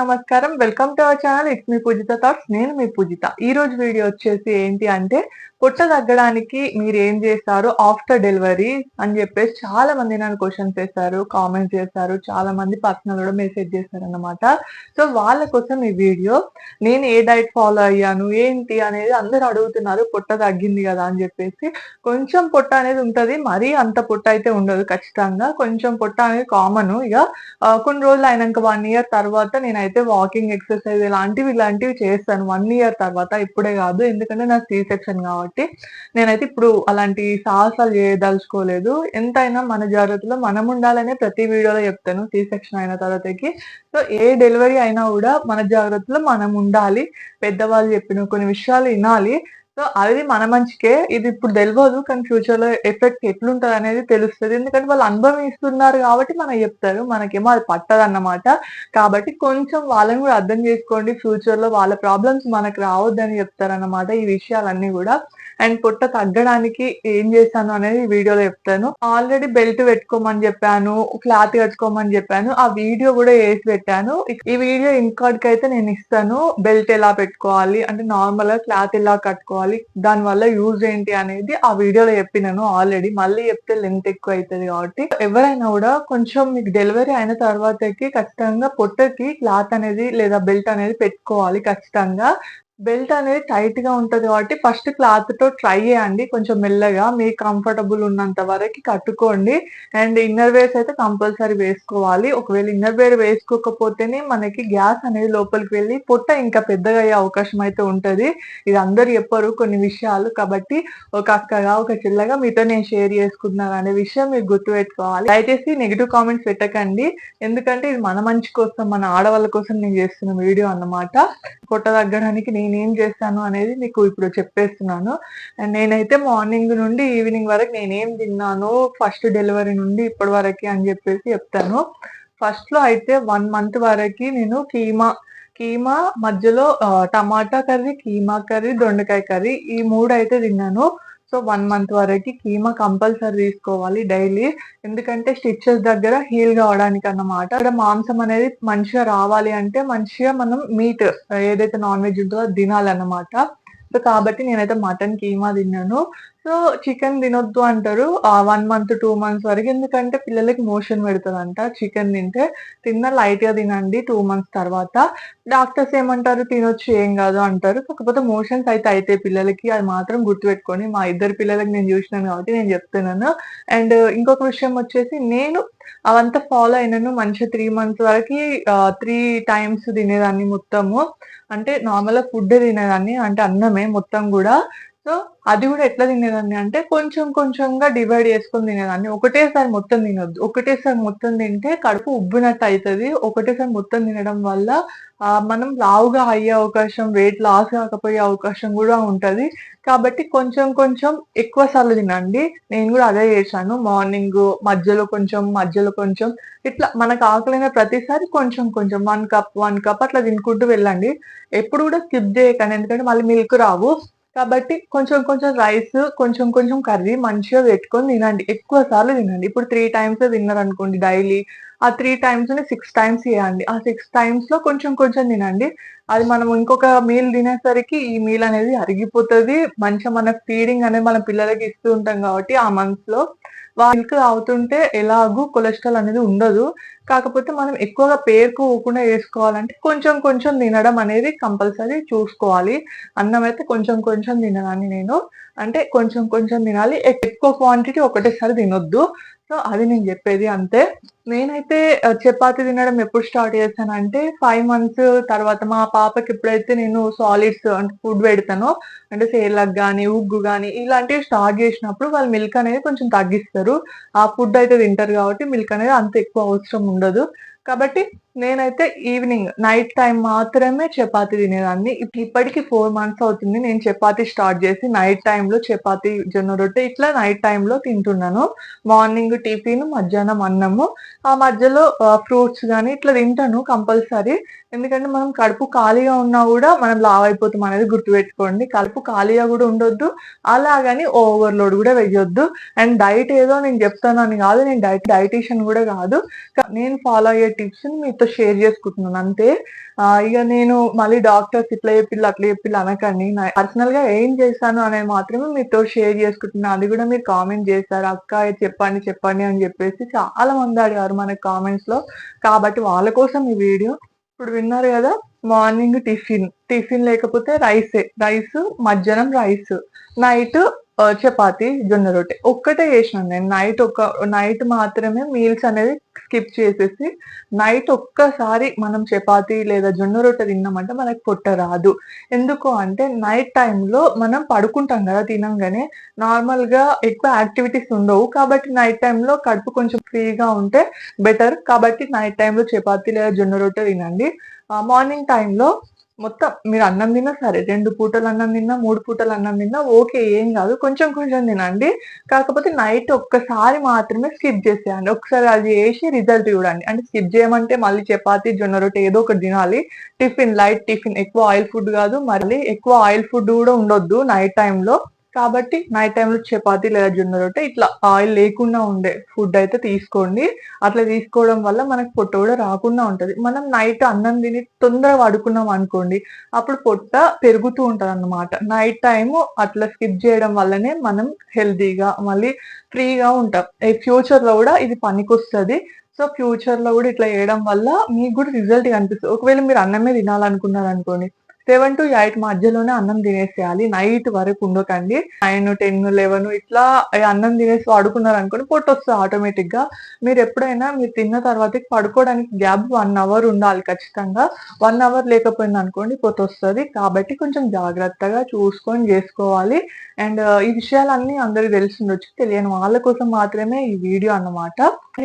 నమస్కారం. Welcome to our channel it's me Pujitha thoughts నేను మీ పూజిత ఈ రోజు వీడియో వచ్చేసి ఏంటి అంటే పొట్ట తగ్గడానికి మీరు ఏం చేస్తారు? ఆఫ్టర్ డెలివరీ అని చెప్పేసి చాలా మంది నన్ను క్వశ్చన్స్ చేశారు కామెంట్స్ చేశారు చాలా మంది పర్సనల్ కూడా మెసేజ్ చేశారు అనమాట సో వాళ్ళ కోసం ఈ వీడియో నేను ఏ డైట్ ఫాలో అయ్యాను? ఏంటి అనేది అందరు అడుగుతున్నారు. పొట్ట తగ్గింది కదా అని చెప్పేసి. కొంచెం పొట్ట అనేది ఉంటుంది. మరీ అంత పొట్ట అయితే ఉండదు ఖచ్చితంగా. కొంచెం పొట్ట అనేది కామన్ ఇక కొన్ని రోజులు అయినాక వన్ ఇయర్ తర్వాత నేనైతే వాకింగ్ ఎక్సర్సైజ్ ఇలాంటివి ఇలాంటివి చేస్తాను. వన్ ఇయర్ తర్వాత ఇప్పుడే కాదు. ఎందుకంటే నా సీ సెక్షన్ కాబట్టి నేనైతే ఇప్పుడు అలాంటి సాహసాలు చేయదలుచుకోలేదు. ఎంతైనా మన జాగ్రత్తలో మనం ఉండాలనే ప్రతి వీడియోలో చెప్తాను. సీ సెక్షన్ అయిన తర్వాతకి. సో ఏ డెలివరీ అయినా కూడా మన జాగ్రత్తలో మనం ఉండాలి. పెద్దవాళ్ళు చెప్పిన కొన్ని విషయాలు వినాలి. సో అది మన మంచికే. ఇది ఇప్పుడు తెలియదు కానీ ఫ్యూచర్లో ఎఫెక్ట్ ఎట్లుంటది అనేది తెలుస్తుంది. ఎందుకంటే వాళ్ళు అనుభవిస్తున్నారు కాబట్టి మనం చెప్తారు. మనకేమో అది పట్టదు అన్నమాట కాబట్టి కొంచెం వాళ్ళని కూడా అర్థం చేసుకోండి. ఫ్యూచర్లో వాళ్ళ ప్రాబ్లమ్స్ మనకు రావద్దని చెప్తారన్నమాట ఈ విషయాలన్నీ కూడా. అండ్ పొట్ట తగ్గడానికి ఏం చేశాను అనేది వీడియోలో చెప్తాను. ఆల్రెడీ బెల్ట్ పెట్టుకోమని చెప్పాను. క్లాత్ కట్టుకోమని చెప్పాను. ఆ వీడియో కూడా వేసి పెట్టాను. ఈ వీడియో ఇన్కార్డ్ అయితే నేను ఇస్తాను. బెల్ట్ ఎలా పెట్టుకోవాలి? అంటే నార్మల్గా క్లాత్ ఎలా కట్టుకోవాలి దాని వల్ల యూజ్ ఏంటి అనేది ఆ వీడియోలో చెప్పినాను ఆల్రెడీ మళ్ళీ చెప్తే లెంత్ ఎక్కువ అవుతుంది కాబట్టి. ఎవరైనా కూడా కొంచెం మీకు డెలివరీ అయిన తర్వాతకి ఖచ్చితంగా పొట్టకి క్లాత్ అనేది లేదా బెల్ట్ అనేది పెట్టుకోవాలి ఖచ్చితంగా. బెల్ట్ అనేది టైట్గా ఉంటది కాబట్టి ఫస్ట్ క్లాత్తో ట్రై చేయండి. కొంచెం మెల్లగా మీకు కంఫర్టబుల్ ఉన్నంత వరకు కట్టుకోండి. అండ్ ఇన్నర్ వేర్స్ అయితే కంపల్సరీ వేసుకోవాలి. ఒకవేళ ఇన్నర్ వేర్ వేసుకోకపోతేనే మనకి గ్యాస్ అనేది లోపలికి వెళ్ళి పొట్ట ఇంకా పెద్దగా అయ్యే అవకాశం అయితే ఉంటది. ఇది అందరు చెప్పరు కొన్ని విషయాలు. కాబట్టి ఒక అక్కగా ఒక చిల్లగా మీతో నేను షేర్ చేసుకున్నాను అనే విషయం మీరు గుర్తుపెట్టుకోవాలి దయచేసి నెగిటివ్ కామెంట్స్ పెట్టకండి. ఎందుకంటే ఇది మన మంచి కోసం మన ఆడవాళ్ళ కోసం నేను చేస్తున్న వీడియో అన్నమాట. పొట్ట తగ్గడానికి నేను చేస్తాను అనేది మీకు ఇప్పుడు చెప్పేస్తున్నాను. అండ్ నేనైతే మార్నింగ్ నుండి ఈవినింగ్ వరకు నేనేం తిన్నాను ఫస్ట్ డెలివరీ నుండి ఇప్పటి వరకు అని చెప్పేసి చెప్తాను. ఫస్ట్లో అయితే వన్ మంత్ వరకు నేను కీమా కీమా మధ్యలో టమాటా కర్రీ కీమా కర్రీ దొండకాయ కర్రీ ఈ మూడు అయితే తిన్నాను. సో వన్ మంత్ వరకు కీమా కంపల్సరీ తీసుకోవాలి డైలీ. ఎందుకంటే స్టిచెస్ దగ్గర హీల్ కావడానికి అన్నమాట. ఇక్కడ మాంసం అనేది మంచిగా రావాలి అంటే మంచిగా మనం మీట్ ఏదైతే నాన్ వెజ్ ఉంటుందో అది తినాలన్నమాట. సో కాబట్టి నేనైతే మటన్ కీమా తిన్నాను. సో చికెన్ తినొద్దు అంటారు. వన్ మంత్ టూ మంత్స్ వరకు ఎందుకంటే పిల్లలకి మోషన్ పెడుతుందంట. చికెన్ తింటే తిన్న లైట్గా తినండి టూ మంత్స్ తర్వాత. డాక్టర్స్ ఏమంటారు? తినొచ్చు ఏం కాదు అంటారు. కాకపోతే మోషన్స్ అయితే అయితే పిల్లలకి. అది మాత్రం గుర్తుపెట్టుకొని మా ఇద్దరు పిల్లలకి నేను చూసినాను కాబట్టి నేను చెప్తున్నాను. అండ్ ఇంకొక విషయం వచ్చేసి నేను అవంతా ఫాలో అయినాను మంచిగా త్రీ మంత్స్ వరకు త్రీ టైమ్స్ తినేదాన్ని మొత్తము. అంటే నార్మల్గా ఫుడ్ తినేదాన్ని. అంటే అన్నమే మొత్తం కూడా. సో అది కూడా ఎట్లా తినేదాన్ని అంటే కొంచెం కొంచెంగా డివైడ్ చేసుకొని తినేదాన్ని. ఒకటేసారి మొత్తం తినొద్దు. ఒకటేసారి మొత్తం తింటే కడుపు ఉబ్బినట్టు అవుతుంది ఒకటేసారి మొత్తం తినడం వల్ల మనం లావుగా అయ్యే అవకాశం వెయిట్ లాస్ కాకపోయే అవకాశం కూడా ఉంటుంది. కాబట్టి కొంచెం కొంచెం ఎక్కువ సార్లు తినండి. నేను కూడా అదే చేశాను. మార్నింగ్ మధ్యలో కొంచెం మధ్యలో కొంచెం ఇట్లా మనకు ఆకలైన ప్రతిసారి కొంచెం కొంచెం వన్ కప్ వన్ కప్ అట్లా తినుకుంటూ వెళ్ళండి. ఎప్పుడు కూడా స్కిప్ చేయకండి. ఎందుకంటే మళ్ళీ మిల్క్ రావు. కాబట్టి కొంచెం కొంచెం రైస్ కొంచెం కొంచెం కర్రీ మంచిగా పెట్టుకొని తినండి. ఎక్కువ సార్లు తినండి. ఇప్పుడు త్రీ టైమ్స్ తిన్నారు అనుకోండి డైలీ ఆ త్రీ టైమ్స్ని సిక్స్ టైమ్స్ చేయండి ఆ సిక్స్ టైమ్స్లో కొంచెం కొంచెం తినండి. అది మనం ఇంకొక మీల్ తినేసరికి ఈ మీల్ అనేది అరిగిపోతుంది. మంచిగా మన ఫీడింగ్ అనేది మన పిల్లలకి ఇస్తూ ఉంటాం కాబట్టి ఆ మంత్స్లో. మిల్క్ తాగుతుంటే ఎలాగూ కొలెస్ట్రాల్ అనేది ఉండదు. కాకపోతే మనం ఎక్కువగా పేరుకోకుండా వేసుకోవాలంటే కొంచెం కొంచెం తినడం అనేది కంపల్సరీ చూసుకోవాలి. అన్నం అయితే కొంచెం కొంచెం తినదాన్ని నేను. అంటే కొంచెం కొంచెం తినాలి. ఎక్- ఎక్కువ క్వాంటిటీ ఒకటేసారి తినొద్దు. సో అది నేను చెప్పేది అంతే. నేనైతే చపాతి తినడం ఎప్పుడు స్టార్ట్ చేశానంటే ఫైవ్ మంత్స్ తర్వాత మా పాపకి ఎప్పుడైతే నేను సాలిడ్స్ అంటే ఫుడ్ పెడతానో అంటే సేలక్ కానీ ఉగ్గు కానీ ఇలాంటివి స్టార్ట్ చేసినప్పుడు వాళ్ళు మిల్క్ అనేది కొంచెం తగ్గిస్తారు. ఆ ఫుడ్ అయితే తింటారు కాబట్టి మిల్క్ అనేది అంత ఎక్కువ అవసరం ఉండదు. కాబట్టి నేనైతే ఈవినింగ్ నైట్ టైం మాత్రమే చపాతి తినేదాన్ని. ఇప్పటికి ఫోర్ మంత్స్ అవుతుంది. నేను చపాతి స్టార్ట్ చేసి నైట్ టైంలో చపాతీ జొన్న రొట్టె ఇట్లా నైట్ టైంలో తింటున్నాను. మార్నింగ్ టిఫిన్ మధ్యాహ్నం అన్నము. ఆ మధ్యలో ఫ్రూట్స్ కానీ ఇట్లా తింటాను కంపల్సరీ. ఎందుకంటే మనం కడుపు ఖాళీగా ఉన్నా కూడా మనం లావ్ అయిపోతాం అనేది గుర్తుపెట్టుకోండి. కడుపు ఖాళీగా కూడా ఉండొద్దు. అలాగని ఓవర్లోడ్ కూడా వేయొద్దు అండ్ డైట్ ఏదో నేను చెప్తాను అని కాదు. నేను డైట్ డైటీషియన్ కూడా కాదు. నేను ఫాలో అయ్యే టిప్స్ మీతో షేర్ చేసుకుంటున్నాను. అంతే ఇక నేను మళ్ళీ డాక్టర్స్ ఇట్లా చెప్పిల్లు అట్లా చెప్పిల్లు అనకండి. పర్సనల్గా ఏం చేశాను అనేది మాత్రమే మీతో షేర్ చేసుకుంటున్నాను అది కూడా మీరు కామెంట్ చేశారు. అక్క చెప్పండి చెప్పండి అని చెప్పేసి చాలా మంది అడిగారు మన కామెంట్స్లో. కాబట్టి వాళ్ళ కోసం ఈ వీడియో. ఇప్పుడు విన్నారు కదా మార్నింగ్ టిఫిన్ టిఫిన్ లేకపోతే రైసే రైస్ మధ్యాహ్నం రైస్ నైట్ చపాతి జొన్న రొట్టె ఒక్కటే చేసినాను నేను. నైట్ ఒక నైట్ మాత్రమే మీల్స్ అనేది స్కిప్ చేసేసి నైట్ ఒక్కసారి మనం చపాతి లేదా జొన్న రొట్టె తిన్నామంటే మనకి పొట్ట రాదు. ఎందుకు అంటే నైట్ టైంలో మనం పడుకుంటాం కదా తినంగానే నార్మల్గా ఎక్కువ యాక్టివిటీస్ ఉండవు. కాబట్టి నైట్ టైంలో కడుపు కొంచెం ఫ్రీగా ఉంటే బెటర్. కాబట్టి నైట్ టైంలో చపాతి లేదా జొన్న రొట్టె తినండి. మార్నింగ్ టైంలో మొత్తం మీరు అన్నం తిన్నా సరే రెండు పూటలు అన్నం తిన్నా మూడు పూటలు అన్నం తిన్నా ఓకే ఏం కాదు. కొంచెం కొంచెం తినండి. కాకపోతే నైట్ ఒక్కసారి మాత్రమే స్కిప్ చేసేయండి. ఒకసారి అది చేసి రిజల్ట్ చూడండి. అంటే స్కిప్ చేయమంటే మళ్ళీ చపాతి జొన్న రొట్టె ఏదో ఒకటి తినాలి. Tiffin light tiffin. ఎక్కువ ఆయిల్ ఫుడ్ కాదు. మళ్ళీ ఎక్కువ ఆయిల్ ఫుడ్ కూడా ఉండొద్దు నైట్ టైంలో. కాబట్టి నైట్ టైంలో చపాతి లేదా జొన్న రొట్టె ఇట్లా ఆయిల్ లేకుండా ఉండే ఫుడ్ అయితే తీసుకోండి. అట్లా తీసుకోవడం వల్ల మనకు పొట్ట కూడా రాకుండా ఉంటుంది. మనం నైట్ అన్నం తిని తొందరగా పడుకున్నాం అనుకోండి అప్పుడు పొట్ట పెరుగుతూ ఉంటుంది అన్నమాట నైట్ టైం అట్లా స్కిప్ చేయడం వల్లనే మనం హెల్తీగా మళ్ళీ ఫ్రీగా ఉంటాం. ఈ ఫ్యూచర్లో కూడా ఇది పనికొస్తుంది. సో ఫ్యూచర్లో కూడా ఇట్లా చేయడం వల్ల మీకు కూడా రిజల్ట్ కనిపిస్తుంది. ఒకవేళ మీరు అన్నమే తినాలనుకున్నారు అనుకోండి సెవెన్ టు ఎయిట్ మధ్యలోనే అన్నం తినేసేయాలి. నైట్ వరకు ఉండకండి. నైన్ టెన్ లెవెన్ ఇట్లా అన్నం తినేసి పడుకున్నారు అనుకోండి పొట్టు వస్తుంది ఆటోమేటిక్గా మీరు ఎప్పుడైనా మీరు తిన్న తర్వాత పడుకోవడానికి గ్యాప్ వన్ అవర్ ఉండాలి ఖచ్చితంగా. వన్ అవర్ లేకపోయింది అనుకోండి పొట్టు వస్తుంది కాబట్టి కొంచెం జాగ్రత్తగా చూసుకొని చేసుకోవాలి. అండ్ ఈ విషయాలన్నీ అందరికి తెలిసి ఉండొచ్చు తెలియని వాళ్ళ కోసం మాత్రమే ఈ వీడియో అన్నమాట.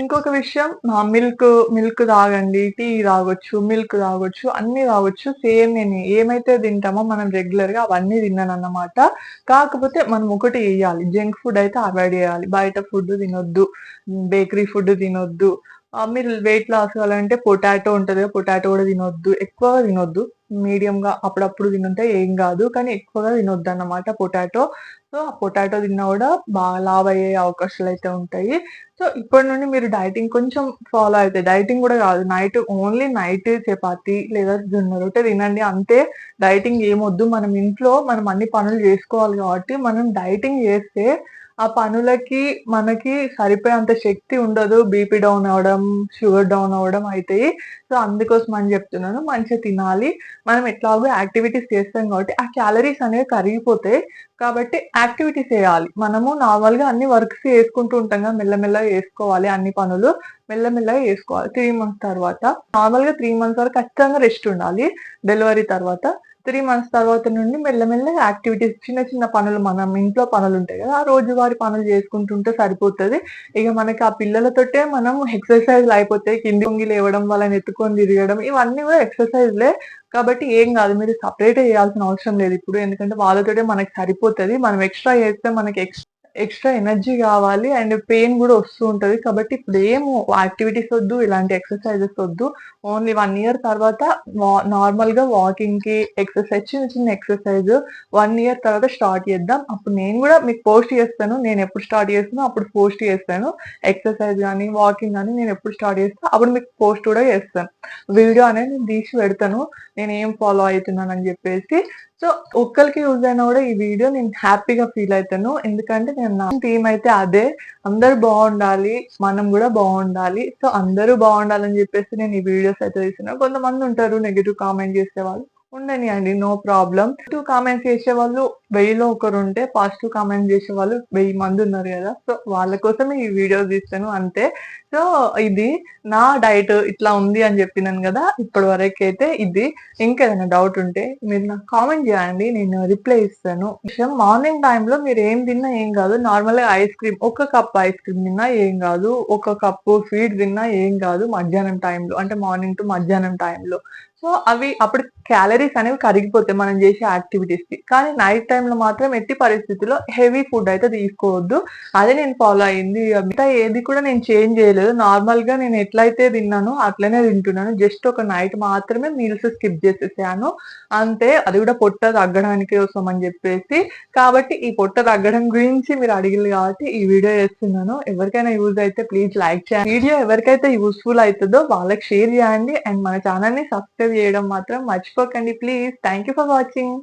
ఇంకొక విషయం మిల్క్ మిల్క్ తాగండి. టీ తాగొచ్చు మిల్క్ తాగొచ్చు అన్ని తాగొచ్చు. సేమ్ నేను ఏమైతే తింటామో మనం రెగ్యులర్గా అవన్నీ తిన్నాను అన్నమాట కాకపోతే మనం ఒకటి వేయాలి జంక్ ఫుడ్ అయితే అవాయిడ్ చేయాలి. బయట ఫుడ్ తినొద్దు. బేకరీ ఫుడ్ తినొద్దు. మీరు వెయిట్ లాస్ కావాలంటే పొటాటో ఉంటది పొటాటో కూడా తినొద్దు. ఎక్కువగా తినొద్దు. మీడియం గా అప్పుడప్పుడు తినుంటే ఏం కాదు. కానీ ఎక్కువగా తినొద్దు అన్నమాట పొటాటో సో ఆ పొటాటో తిన్నా కూడా బాగా లావ్ అయ్యే అవకాశాలు అయితే ఉంటాయి. సో ఇప్పటి నుండి మీరు డైటింగ్ కొంచెం ఫాలో అయితే డైటింగ్ కూడా కాదు నైట్ ఓన్లీ నైట్ చపాతి లేదా జొన్న రొట్టె తినండి. అంతే డైటింగ్ ఏమొద్దు. మనం ఇంట్లో మనం అన్ని పనులు చేసుకోవాలి కాబట్టి మనం డైటింగ్ చేస్తే ఆ పనులకి మనకి సరిపోయేంత శక్తి ఉండదు బీపీ డౌన్ అవడం షుగర్ డౌన్ అవడం అవుతాయి సో అందుకోసం అని చెప్తున్నాను. మంచిగా తినాలి. మనం ఎట్లాగో యాక్టివిటీస్ చేస్తాం కాబట్టి ఆ క్యాలరీస్ అనేవి కరిగిపోతాయి. కాబట్టి యాక్టివిటీస్ చేయాలి. మనము నార్మల్గా అన్ని వర్క్స్ చేసుకుంటూ ఉంటాం కదా మెల్లమెల్లగా వేసుకోవాలి అన్ని పనులు. మెల్లమెల్లగా చేసుకోవాలి. త్రీ మంత్స్ తర్వాత నార్మల్గా త్రీ మంత్స్ వరకు ఖచ్చితంగా రెస్ట్ ఉండాలి. డెలివరీ తర్వాత. త్రీ మంత్స్ తర్వాత నుండి మెల్లమెల్లగా యాక్టివిటీస్ చిన్న చిన్న పనులు మనం ఇంట్లో పనులు ఉంటాయి కదా ఆ రోజువారి పనులు చేసుకుంటుంటే సరిపోతుంది. ఇక మనకి ఆ పిల్లలతోటే మనం ఎక్సర్సైజ్ అయిపోతాయి. కింది వంగి లేవడం వాళ్ళని ఎత్తుకొని తిరగడం ఇవన్నీ కూడా ఎక్సర్సైజ్లే. కాబట్టి ఏం కాదు మీరు సపరేట్ చేయాల్సిన అవసరం లేదు ఇప్పుడు. ఎందుకంటే వాళ్ళతోటే మనకి సరిపోతుంది. మనం ఎక్స్ట్రా చేస్తే మనకి ఎక్స్ ఎక్స్ట్రా ఎనర్జీ కావాలి అండ్ పెయిన్ కూడా వస్తూ ఉంటుంది. కాబట్టి ఇప్పుడు ఏం యాక్టివిటీస్ వద్దు ఇలాంటి ఎక్సర్సైజెస్ వద్దు. ఓన్లీ వన్ ఇయర్ తర్వాత నార్మల్గా వాకింగ్కి ఎక్సర్సైజ్ చిన్న చిన్న ఎక్సర్సైజ్ వన్ ఇయర్ తర్వాత స్టార్ట్ చేద్దాం. అప్పుడు నేను కూడా మీకు పోస్ట్ చేస్తాను. నేను ఎప్పుడు స్టార్ట్ చేస్తానో అప్పుడు పోస్ట్ చేస్తాను. ఎక్సర్సైజ్ కానీ వాకింగ్ కానీ నేను ఎప్పుడు స్టార్ట్ చేస్తాను అప్పుడు మీకు పోస్ట్ కూడా చేస్తాను. వీడియో అనేది నేను తీసి పెడతాను. నేను ఏం ఫాలో అవుతున్నాను అని చెప్పేసి సో ఒక్కరికి యూజ్ అయినా కూడా ఈ వీడియో నేను హ్యాపీగా ఫీల్ అవుతాను ఎందుకంటే నేను నా టీం అయితే అదే. అందరు బాగుండాలి. మనం కూడా బాగుండాలి. సో అందరూ బాగుండాలని చెప్పేసి నేను ఈ వీడియోస్ అయితే తీసిన కొంతమంది ఉంటారు నెగిటివ్ కామెంట్ చేసే వాళ్ళు ఉండని అండి నో ప్రాబ్లం నెగిటివ్ కామెంట్స్ చేసే వాళ్ళు వెయ్యిలో ఒకరు ఉంటే పాజిటివ్ కామెంట్ చేసే వాళ్ళు వెయ్యి మంది ఉన్నారు కదా. సో వాళ్ళ కోసమే ఈ వీడియో తీస్తాను అంతే. సో ఇది నా డైట్ ఇట్లా ఉంది అని చెప్పినాను కదా ఇప్పటి వరకు అయితే ఇది. ఇంకేదైనా డౌట్ ఉంటే మీరు నాకు కామెంట్ చేయండి నేను రిప్లై ఇస్తాను. విషయం మార్నింగ్ టైంలో మీరు ఏం తిన్నా ఏం కాదు. నార్మల్గా ఐస్ క్రీమ్ ఒక కప్ ఐస్ క్రీమ్ తిన్నా ఏం కాదు. ఒక కప్పు స్వీట్ తిన్నా ఏం కాదు మధ్యాహ్నం టైంలో అంటే మార్నింగ్ టు మధ్యాహ్నం టైంలో సో అవి అప్పుడు క్యాలరీస్ అనేవి కరిగిపోతాయి మనం చేసే యాక్టివిటీస్కి కానీ నైట్ టైం టైంలో మాత్రం ఎట్టి పరిస్థితిలో హెవీ ఫుడ్ అయితే తీసుకోవద్దు. అదే నేను ఫాలో అయింది. మిగతా ఏది కూడా నేను చేంజ్ చేయలేదు. నార్మల్గా నేను ఎట్లయితే తిన్నానో అట్లనే తింటున్నాను. జస్ట్ ఒక నైట్ మాత్రమే మీల్స్ స్కిప్ చేసేసాను. అంతే అది కూడా పొట్ట తగ్గడానికి కోసం అని చెప్పేసి. కాబట్టి ఈ పొట్ట తగ్గడం గురించి మీరు అడిగింది కాబట్టి ఈ వీడియో చేస్తున్నాను. ఎవరికైనా యూజ్ అయితే ప్లీజ్ లైక్ చేయండి. వీడియో ఎవరికైతే యూస్ఫుల్ అవుతుందో వాళ్ళకి షేర్ చేయండి. అండ్ మన ఛానల్ని సబ్స్క్రైబ్ చేయడం మాత్రం మర్చిపోకండి. Please thank you for watching